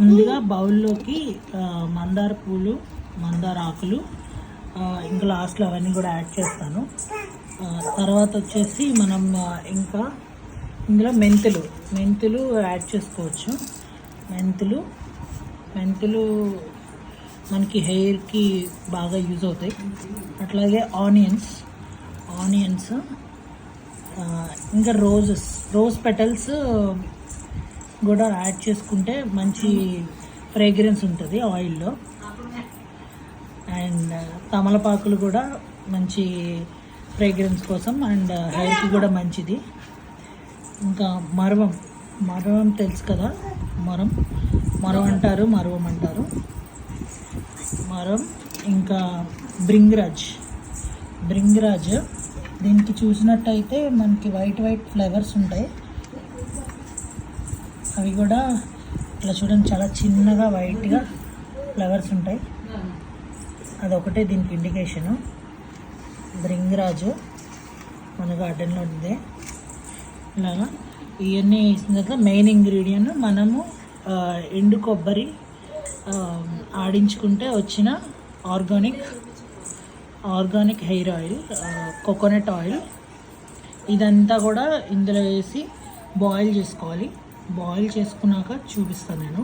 ముందుగా బౌల్లోకి మందార పూలు మందార ఆకులు ఇంకా లాస్ట్లో అవన్నీ కూడా యాడ్ చేస్తాను. తర్వాత వచ్చేసి మనం ఇంకా ఇందులో మెంతులు మెంతులు యాడ్ చేసుకోవచ్చు. మెంతులు మెంతులు మనకి హెయిర్కి బాగా యూజ్ అవుతాయి. అట్లాగే ఆనియన్స్ ఆనియన్స్ ఇంకా రోజెస్ రోజ్ పెటల్స్ కూడా యాడ్ చేసుకుంటే మంచి ఫ్రేగ్రెన్స్ ఉంటుంది ఆయిల్లో అండ్ uh, తమలపాకులు కూడా మంచి ఫ్రేగ్రెన్స్ కోసం అండ్ uh, హెయిర్కి కూడా మంచిది. ఇంకా మరవం మరవం తెలుసు కదా? మరం మరం అంటారు మరవం అంటారు. మరం ఇంకా బ్రింగ్రాజ్ బ్రింగ్రాజ్ దీనికి చూసినట్టయితే మనకి వైట్ వైట్ ఫ్లేవర్స్ ఉంటాయి. అవి కూడా ఇట్లా చూడండి చాలా చిన్నగా వైట్గా ఫ్లవర్స్ ఉంటాయి. అదొకటే దీనికి ఇండికేషను బ్రింగరాజు మన గార్డెన్లో ఉంది ఇలాగా ఇవన్నీ వేసిన తర్వాత మెయిన్ ఇంగ్రీడియంట్ మనము ఎండు కొబ్బరి ఆడించుకుంటే వచ్చిన organic organic hair oil coconut oil. ఇదంతా కూడా ఇందులో వేసి బాయిల్ చేసుకోవాలి. బాయిల్ చేసుకున్నాక చూపిస్తాను నేను.